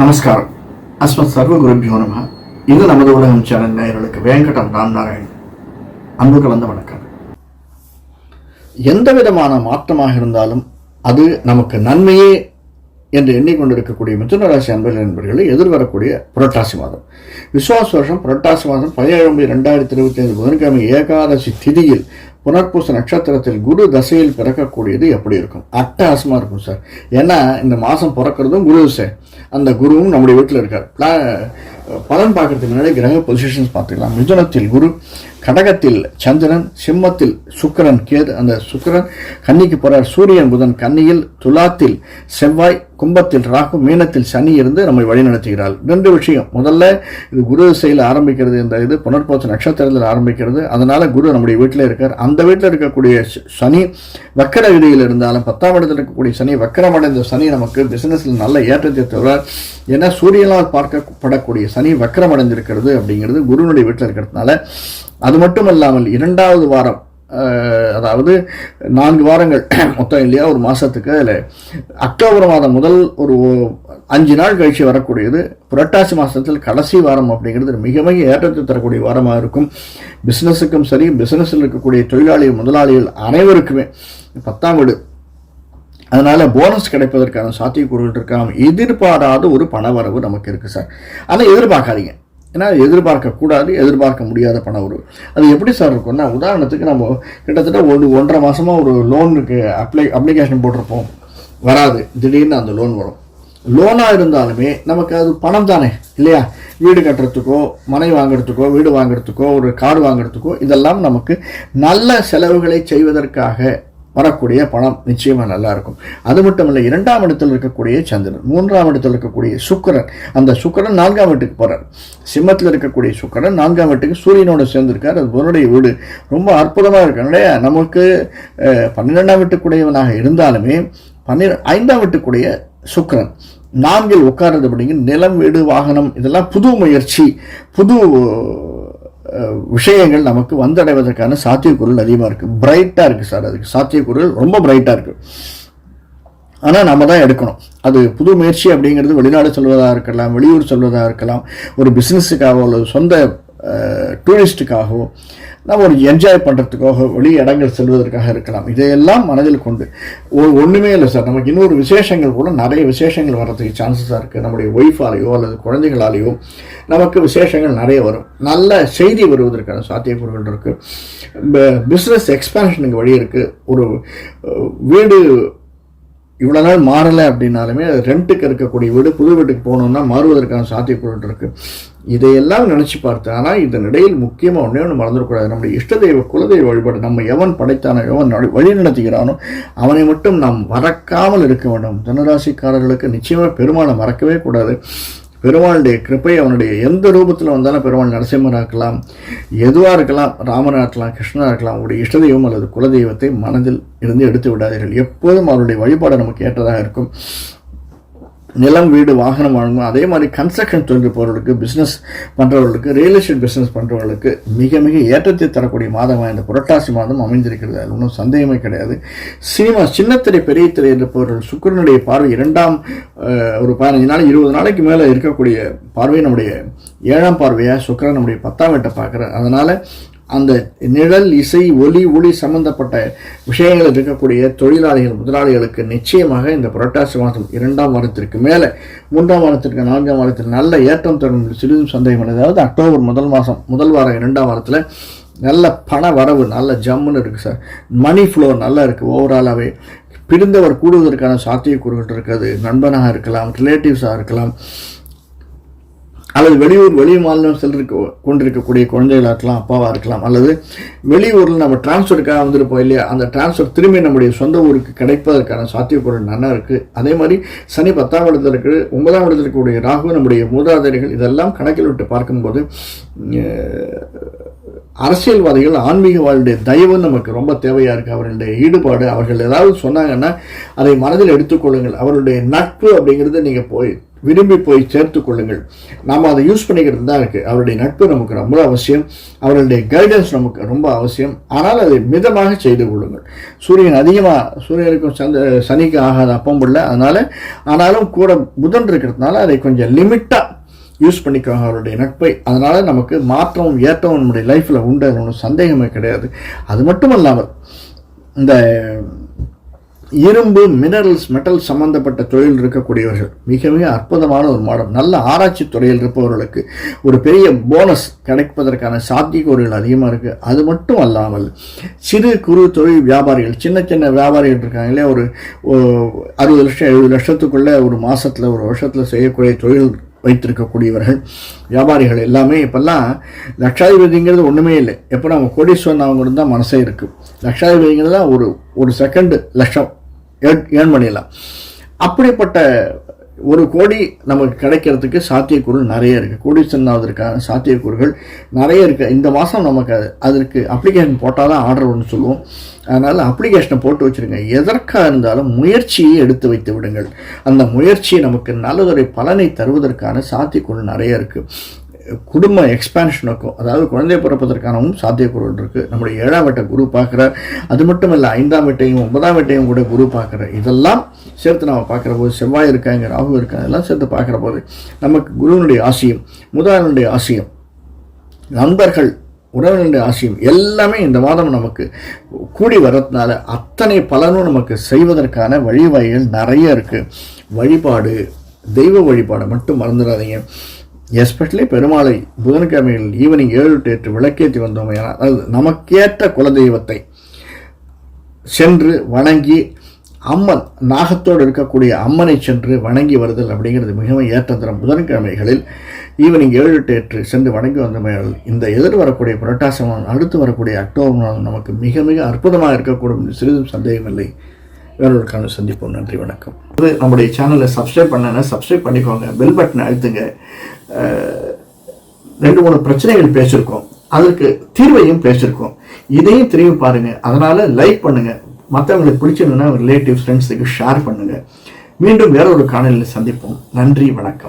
நமஸ்காரம். அஸ்மத் சர்வ குருபியோ நம. இது நமது உலகம் சேனல் நேயர்களுக்கு வேங்கடம் ராம் நாராயண் அன்பு கலந்த வணக்கம். எந்த விதமான மாற்றமாக இருந்தாலும் அது நமக்கு நன்மையே என்று எண்ணிக்கொண்டிருக்கக்கூடிய மிதுனராசி அன்பர்கள் என்பவர்களை எதிர்வரக்கூடிய புரட்டாசி மாதம். விசுவாச வருஷம் புரட்டாசி மாதம் பதினேழு ரெண்டாயிரத்தி இருபத்தி ஐந்து புதன்கிழமை ஏகாதசி திதியில் புனர்பூச நட்சத்திரத்தில் குரு தசையில் பிறக்கக்கூடியது எப்படி இருக்கும்? அட்டகாசமாக இருக்கும் சார். ஏன்னா இந்த மாதம் பிறக்கிறதும் குரு தசை. அந்த குருவும் நம்முடைய வீட்டில் இருக்கார். பலன் பார்க்கறதுக்கு முன்னாடி கிரக பொசிஷன்ஸ் பார்த்துக்கலாம். மிதுனத்தில் குரு கடகத்தில் சந்திரன் சிம்மத்தில் சுக்கிரன் கேது அந்த சுக்கிரன் கன்னிக்கு போறார். சூரியன் புதன் கன்னியில் துலாத்தில் செவ்வாய் கும்பத்தில் ராகு மீனத்தில் சனி இருந்து நம்மை வழிநடத்துகிறாள் ரெண்டு விஷயம். முதல்ல இது குரு திசையில் ஆரம்பிக்கிறது இந்த இது புனர்போச்ச நட்சத்திரத்தில் ஆரம்பிக்கிறது. அதனால குரு நம்முடைய வீட்டில் இருக்கார். அந்த வீட்டில் இருக்கக்கூடிய சனி வக்கர விதியில் இருந்தாலும் பத்தாம் இடத்தில் இருக்கக்கூடிய சனி வக்கரமடைந்த சனி நமக்கு பிசினஸில் நல்ல ஏற்றத்தை தருவார். ஏன்னா சூரியனால் பார்க்கப்படக்கூடிய சனி வக்கரமடைந்திருக்கிறது அப்படிங்கிறது குருனுடைய வீட்டில் இருக்கிறதுனால அது மட்டும் இல்லாமல் இரண்டாவது வாரம் அதாவது நான்கு வாரங்கள் மொத்தம் இல்லையா ஒரு மாதத்துக்கு அதில் அக்டோபர் மாதம் முதல் ஒரு ஓ- அஞ்சு நாள் கழிச்சு வரக்கூடியது. புரட்டாசி மாதத்தில் கடைசி வாரம் அப்படிங்கிறது மிக மிக ஏற்றத்தை தரக்கூடிய வாரமாக இருக்கும். பிஸ்னஸுக்கும் சரி பிஸ்னஸில் இருக்கக்கூடிய தொழிலாளிகள் முதலாளிகள் அனைவருக்குமே பத்தாம் வீடு. அதனால் போனஸ் கிடைப்பதற்கான சாத்தியக்கூறுகள் இருக்கலாம் எதிர்பாராத ஒரு பணவரவு நமக்கு இருக்குது சார். ஆனால் எதிர்பார்க்காதீங்க. ஏன்னா எதிர்பார்க்கக்கூடாது எதிர்பார்க்க முடியாத பண உறவு. அது எப்படி சார் இருக்கும்னா உதாரணத்துக்கு நம்ம கிட்டத்தட்ட ஒரு ஒன்றரை மாதமாக ஒரு லோனுக்கு அப்ளை அப்ளிகேஷன் போட்டிருப்போம். வராது. திடீர்னு அந்த லோன் வரும். லோனாக இருந்தாலுமே நமக்கு அது பணம் தானே இல்லையா? வீடு கட்டுறதுக்கோ மனை வாங்குறதுக்கோ வீடு வாங்குறதுக்கோ ஒரு கார் வாங்குறதுக்கோ இதெல்லாம் நமக்கு நல்ல செலவுகளை செய்வதற்காக வரக்கூடிய பணம் நிச்சயமாக நல்லா இருக்கும். அது மட்டும் இல்லை இரண்டாம் இடத்தில் இருக்கக்கூடிய சந்திரன் மூன்றாம் இடத்தில் இருக்கக்கூடிய சுக்கிரன் அந்த சுக்கரன் நான்காம் வீட்டுக்கு போகிறார் சிம்மத்தில் இருக்கக்கூடிய சுக்கிரன் நான்காம் வீட்டுக்கு சூரியனோட சேர்ந்திருக்கார். அது உருடைய வீடு. ரொம்ப அற்புதமாக இருக்கு இல்லையா? நமக்கு பன்னிரெண்டாம் வீட்டுக்குடையவனாக இருந்தாலுமே பன்னிர ஐந்தாம் வீட்டுக்குடைய சுக்கரன் நான்கில் உட்கார்றது அப்படிங்கிற நிலம் வீடு வாகனம் இதெல்லாம் புது முயற்சி புது விஷயங்கள் நமக்கு வந்தடைவதற்கான சாத்தியக்குரல் அதிகமாக இருக்குது பிரைட்டாக இருக்குது சார் அதுக்கு. சாத்தியக்குரல் ரொம்ப பிரைட்டாக இருக்குது ஆனால் நம்ம தான் எடுக்கணும். அது புது முயற்சி அப்படிங்கிறது வெளிநாடு சொல்வதாக இருக்கலாம் வெளியூர் சொல்வதாக இருக்கலாம் ஒரு பிஸ்னஸுக்காகவோ அல்லது சொந்த டூரிஸ்ட்டுக்காகவோ நம்ம ஒரு என்ஜாய் பண்ணுறதுக்காக வெளி இடங்கள் செல்வதற்காக இருக்கலாம். இதையெல்லாம் மனதில் கொண்டு ஒன்றுமே இல்லை சார். நமக்கு இன்னொரு விசேஷங்கள் கூட நிறைய விசேஷங்கள் வர்றதுக்கு சான்சஸாக இருக்குது நம்முடைய ஒய்ஃபாலேயோ அல்லது குழந்தைகளாலேயோ நமக்கு விசேஷங்கள் நிறைய வரும். நல்ல செய்தி வருவதற்கான சாத்தியக்கூறுகள் இருக்குது பிஸ்னஸ் எக்ஸ்பான்ஷனுக்கு வழி இருக்குது ஒரு வீடு இவ்வளோ நாள் மாறலை அப்படின்னாலுமே ரெண்ட்டுக்கு இருக்கக்கூடிய வீடு புது வீட்டுக்கு போகணுன்னா மாறுவதற்கான சாத்தியக்கூறுகள் இருக்குது இதையெல்லாம் நினச்சி பார்த்தேன் ஆனால் இதன் இடையில் முக்கியமாக ஒன்றே ஒன்று மறந்துடக்கூடாது. நம்முடைய இஷ்ட தெய்வ குலதெய்வ வழிபாடு நம்ம எவன் படைத்தானோ எவன் நடு- வழி நடத்துகிறானோ அவனை மட்டும் நாம் மறக்காமல் இருக்க வேண்டும். தனராசிக்காரர்களுக்கு நிச்சயமாக பெருமானை மறக்கவே கூடாது. பெருமாளுடைய கிருப்பை அவனுடைய எந்த ரூபத்தில் வந்தாலும் பெருமாள் நரசிம்மராக இருக்கலாம் எதுவாக இருக்கலாம் ராமனாக இருக்கலாம் கிருஷ்ணனாக இருக்கலாம் அவருடைய இஷ்டதெய்வம் அல்லது குலதெய்வத்தை மனதில் இருந்து எடுத்து விடாதீர்கள். எப்போதும் அவருடைய வழிபாடு நமக்கு ஏற்றதாக இருக்கும். நிலம் வீடு வாகனம் வாங்கணும் அதே மாதிரி கன்ஸ்ட்ரக்ஷன் தொழில் போகிறவர்களுக்கு பிஸ்னஸ் பண்ணுறவர்களுக்கு ரியல் எஸ்டேட் பிஸ்னஸ் பண்ணுறவர்களுக்கு மிக மிக ஏற்றத்தை தரக்கூடிய மாதமாக இந்த புரட்டாசி மாதம் அமைந்திருக்கிறது. அது ஒன்றும் சந்தேகமே கிடையாது. சினிமா சின்னத்திரை பெரிய திரை இருப்பவர்கள் சுக்கிரனுடைய பார்வை இரண்டாம் ஒரு பதினஞ்சு நாள் இருபது நாளைக்கு மேலே இருக்கக்கூடிய பார்வை நம்முடைய ஏழாம் பார்வையாக சுக்கிரன் நம்முடைய பத்தாம் வீட்டை பார்க்குறார். அதனால் அந்த நிழல் இசை ஒலி ஒளி சம்பந்தப்பட்ட விஷயங்கள் இருக்கக்கூடிய தொழிலாளிகள் முதலாளிகளுக்கு நிச்சயமாக இந்த புரட்டாசி மாதம் இரண்டாம் வாரத்திற்கு மேலே மூன்றாம் வாரத்திற்கு நான்காம் வாரத்தில் நல்ல ஏற்றம் தரும் சிறிதும் சந்தேகம் அதாவது அக்டோபர் முதல் மாதம் முதல் வாரம் இரண்டாம் வாரத்தில் நல்ல பண வரவு நல்ல ஜம்முன்னு இருக்குது சார். மணி ஃப்ளோ நல்லா இருக்குது ஓவராலாகவே பிரிந்தவர் கூடுவதற்கான சாத்தியக்கூறுகள் இருக்கிறது. நண்பனாக இருக்கலாம் ரிலேட்டிவ்ஸாக இருக்கலாம். அல்லது வெளியூர் வெளி மாநிலம் செல்லிருக்க கொண்டிருக்கக்கூடிய குழந்தைகளாக இருக்கலாம் அப்பாவாக இருக்கலாம் அல்லது வெளியூரில் நம்ம டிரான்ஸ்ஃபருக்காக வந்திருப்போம் இல்லையா அந்த டிரான்ஸ்ஃபர் திரும்பி நம்முடைய சொந்த ஊருக்கு கிடைப்பதற்கான சாத்தியக்கூறு நல்லா இருக்குது அதே மாதிரி சனி பத்தாம் இடத்துல இருக்குது ஒன்பதாம் இடத்துல இருக்கக்கூடிய ராகு நம்முடைய மூதாதையர்கள் இதெல்லாம் கணக்கில் விட்டு பார்க்கும்போது அரசியல்வாதிகள் ஆன்மீகவாதிகளுடைய தயவு நமக்கு ரொம்ப தேவையாக இருக்குது அவர்களுடைய ஈடுபாடு அவர்கள் ஏதாவது சொன்னாங்கன்னா அதை மனதில் எடுத்துக்கொள்ளுங்கள் அவர்களுடைய நட்பு அப்படிங்கிறது நீங்கள் போய் விரும்பி போய் சேர்த்து கொள்ளுங்கள். நாம் அதை யூஸ் பண்ணிக்கிறது தான் இருக்குது அவருடைய நட்பு நமக்கு ரொம்ப அவசியம். அவர்களுடைய கைடன்ஸ் நமக்கு ரொம்ப அவசியம். ஆனால் அதை மிதமாக செய்து கொள்ளுங்கள். சூரியன் அதிகமாக சூரியனுக்கும் சந்த சனிக்கு ஆகாத அப்பம் இல்லை அதனால் ஆனாலும் கூட புதன் இருக்கிறதுனால அதை கொஞ்சம் லிமிட்டாக யூஸ் பண்ணிக்கோங்க அவருடைய நட்பை அதனால் நமக்கு மாற்றமும் ஏற்றமும் நம்முடைய லைஃப்பில் உண்டு. அது ஒன்றும் சந்தேகமே கிடையாது. அது மட்டும் இல்லாமல் இந்த இரும்பு மினரல்ஸ் மெட்டல் சம்பந்தப்பட்ட தொழில் இருக்கக்கூடியவர்கள் மிக மிக அற்புதமான ஒரு மாடம். நல்ல ஆராய்ச்சி துறையில் இருப்பவர்களுக்கு ஒரு பெரிய போனஸ் கிடைப்பதற்கான சாத்தியக்கூறுகள் அதிகமாக இருக்குது அது மட்டும் அல்லாமல் சிறு குறு தொழில் வியாபாரிகள் சின்ன சின்ன வியாபாரிகள் இருக்காங்களே ஒரு ஓ, அறுபது லட்சம் எழுபது லட்சத்துக்குள்ளே ஒரு மாதத்தில் ஒரு வருஷத்தில் செய்யக்கூடிய தொழில் வைத்திருக்கக்கூடியவர்கள். வியாபாரிகள் எல்லாமே இப்போல்லாம் லட்சாதிபதிங்கிறது ஒன்றுமே இல்லை. எப்போ நம்ம கோடீஸ்வரன் அவங்க இருந்தால் மனசே இருக்குது லட்சாதிபதிங்கிறது தான் ஒரு ஒரு செகண்டு லட்சம். ஏர்ன் பண்ணிடலாம். அப்படிப்பட்ட ஒரு கோடி நமக்கு கிடைக்கிறதுக்கு சாத்தியக்கூறு நிறைய இருக்குது கோடீஸ்வரன் ஆவதற்கான சாத்தியக்கூறுகள் நிறைய இருக்குது இந்த மாதம் நமக்கு அது அதற்கு அப்ளிகேஷன் போட்டால் தான் ஆர்டர் ஒன்று சொல்லுவோம். அதனால் அப்ளிகேஷனை போட்டு வச்சுருங்க. எதற்காக இருந்தாலும் முயற்சியை எடுத்து வைத்து விடுங்கள். அந்த முயற்சி நமக்கு நல்லதொரு பலனை தருவதற்கான சாத்தியக்கூறு நிறைய இருக்குது குடும்ப எக்ஸ்பான்ஷனுக்கும் அதாவது குழந்தை பிறப்பதற்கானவும் சாத்தியக்கூறுகள் இருக்குது நம்முடைய ஏழாம் வீட்டை குரு பார்க்குறார். அது மட்டும் இல்லை ஐந்தாம் வீட்டையும் ஒன்பதாம் வீட்டையும் கூட குரு பார்க்குறார். இதெல்லாம் சேர்த்து நம்ம பார்க்குற போது செவ்வாய் இருக்காங்க ராகு இருக்காங்க இதெல்லாம் சேர்த்து பார்க்குற போது நமக்கு குருவினுடைய ஆசையும் முதலாளினுடைய ஆசையும் நண்பர்கள் உறவினுடைய ஆசையும் எல்லாமே இந்த மாதம் நமக்கு கூடி வர்றதுனால அத்தனை பலனும் நமக்கு செய்வதற்கான வழிவகைகள் நிறைய இருக்குது வழிபாடு தெய்வ வழிபாடை மட்டும் மறந்துடாதீங்க. எஸ்பெஷலி பெருமாளை புதன்கிழமையில் ஈவினிங் ஏழு டு எட்டு விளக்கேற்றி வந்தோம் அதாவது நமக்கேற்ற குலதெய்வத்தை சென்று வணங்கி அம்மன் நாகத்தோடு இருக்கக்கூடிய அம்மனை சென்று வணங்கி வருதல் அப்படிங்கிறது மிகவும் ஏற்றந்தரம். புதன்கிழமைகளில் ஈவினிங் ஏழு டு எட்டு சென்று வணங்கி வந்தமையால் இந்த எதிர் வரக்கூடிய புரட்டாசி அடுத்து வரக்கூடிய அக்டோபர் நமக்கு மிக மிக அற்புதமாக இருக்கக்கூடும் என்று சிறிதும் சந்தேகமில்லை. வேறொருக்கான சந்திப்போம். நன்றி வணக்கம். இது நம்முடைய சேனலை சப்ஸ்கிரைப் பண்ணனா சப்ஸ்கிரைப் பண்ணிக்கோங்க. பெல் பட்டனை அழுத்துங்க. ரெண்டு மூணு பிரச்சனைகள் பேசியிருக்கோம். அதற்கு தீர்வையும் பேசியிருக்கோம். இதையும் திரும்பி பாருங்க. அதனால் லைக் பண்ணுங்க. மற்றவங்களுக்கு பிடிச்சிருந்ததுன்னா ரிலேட்டிவ் ஃப்ரெண்ட்ஸுக்கு ஷேர் பண்ணுங்க. மீண்டும் வேற ஒரு காணொலியில் சந்திப்போம். நன்றி வணக்கம்.